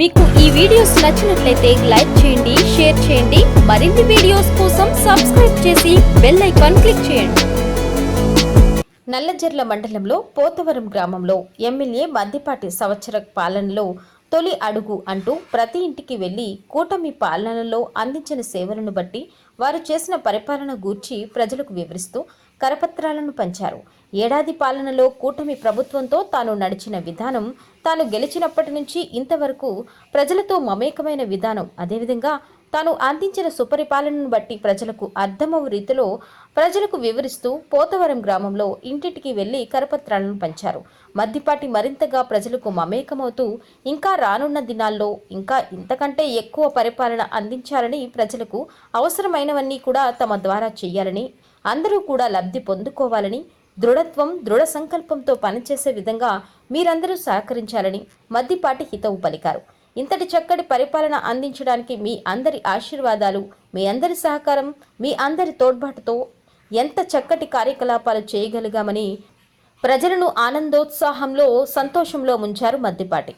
మీకు ఈ వీడియోస్ నచ్చినట్లయితే లైక్ చేయండి షేర్ చేయండి. మరిన్ని వీడియోస్ కోసం సబ్స్క్రైబ్ చేసి బెల్ ఐకాన్ క్లిక్ చేయండి. నల్లజర్ల మండలంలో పోతవరం గ్రామంలో ఎమ్మెల్యే మద్దిపాటి సంవత్సర పాలనలో తొలి అడుగు అంటూ ప్రతి ఇంటికి వెళ్ళి కూటమి పాలనలో అందించిన సేవలను బట్టి వారు చేసిన పరిపాలన గూర్చి ప్రజలకు వివరిస్తూ కరపత్రాలను పంచారు. ఏడాది పాలనలో కూటమి ప్రభుత్వంతో తాను నడిచిన విధానం తాను గెలిచినప్పటి నుంచి ఇంతవరకు ప్రజలతో మమేకమైన విధానం అదేవిధంగా తాను అందించిన సుపరిపాలనను బట్టి ప్రజలకు అర్థమవు రీతిలో ప్రజలకు వివరిస్తూ పోతవరం గ్రామంలో ఇంటింటికి వెళ్ళి కరపత్రాలను పంచారు. మద్దిపాటి మరింతగా ప్రజలకు మమేకమవుతూ ఇంకా రానున్న దినాల్లో ఇంకా ఇంతకంటే ఎక్కువ పరిపాలన అందించాలని ప్రజలకు అవసరమైనవన్నీ కూడా తమ ద్వారా చేయాలని అందరూ కూడా లబ్ధి పొందుకోవాలని దృఢత్వం దృఢ సంకల్పంతో పనిచేసే విధంగా మీరందరూ సహకరించాలని మద్దిపాటి హితవు పలికారు. ఇంతటి చక్కటి పరిపాలన అందించడానికి మీ అందరి ఆశీర్వాదాలు మీ అందరి సహకారం మీ అందరి తోడ్బాటుతో ఎంత చక్కటి కార్యకలాపాలు చేయగలిగామని ప్రజలను ఆనందోత్సాహంలో సంతోషంలో ముంచారు మద్దిపాటి.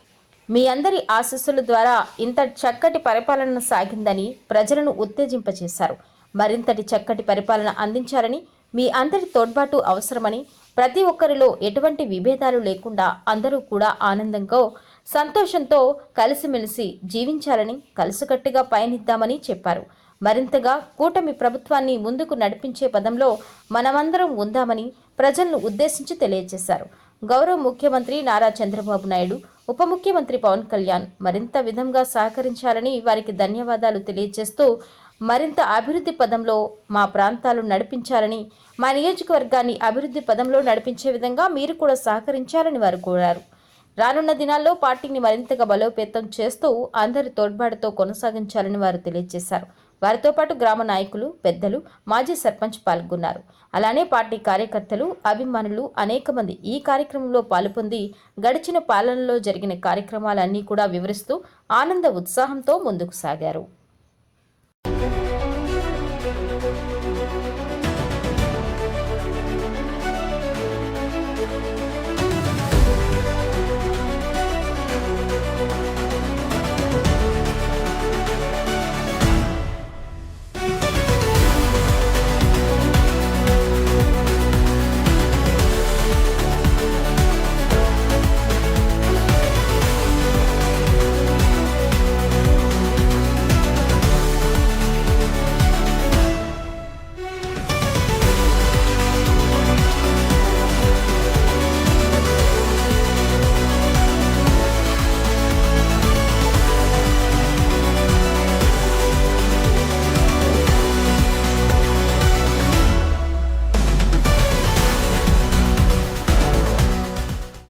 మీ అందరి ఆశస్సుల ద్వారా ఇంత చక్కటి పరిపాలన సాగిందని ప్రజలను ఉత్తేజింపచేశారు. మరింతటి చక్కటి పరిపాలన అందించాలని మీ అందరి తోడ్బాటు అవసరమని ప్రతి ఒక్కరిలో ఎటువంటి విభేదాలు లేకుండా అందరూ కూడా ఆనందంగా సంతోషంతో కలిసిమెలిసి జీవించాలని కలిసికట్టుగా పయనిద్దామని చెప్పారు. మరింతగా కూటమి ప్రభుత్వాన్ని ముందుకు నడిపించే పదంలో మనమందరం ఉందామని ప్రజలను ఉద్దేశించి తెలియజేశారు. గౌరవ ముఖ్యమంత్రి నారా చంద్రబాబు నాయుడు ఉప ముఖ్యమంత్రి పవన్ కళ్యాణ్ మరింత విధంగా సహకరించాలని వారికి ధన్యవాదాలు తెలియజేస్తూ మరింత అభివృద్ధి పదంలో మా ప్రాంతాలు నడిపించాలని మా నియోజకవర్గాన్ని అభివృద్ధి పదంలో నడిపించే విధంగా మీరు కూడా సహకరించాలని వారు కోరారు. రానున్న దినాల్లో పార్టీని మరింతగా బలోపేతం చేస్తూ అందరి తోడ్పాటుతో కొనసాగించాలని వారు తెలియజేశారు. వారితో పాటు గ్రామ నాయకులు పెద్దలు మాజీ సర్పంచ్ పాల్గొన్నారు. అలానే పార్టీ కార్యకర్తలు అభిమానులు అనేక మంది ఈ కార్యక్రమంలో పాల్పొంది గడిచిన పాలనలో జరిగిన కార్యక్రమాలన్నీ కూడా వివరిస్తూ ఆనంద ఉత్సాహంతో ముందుకు సాగారు. Thank you.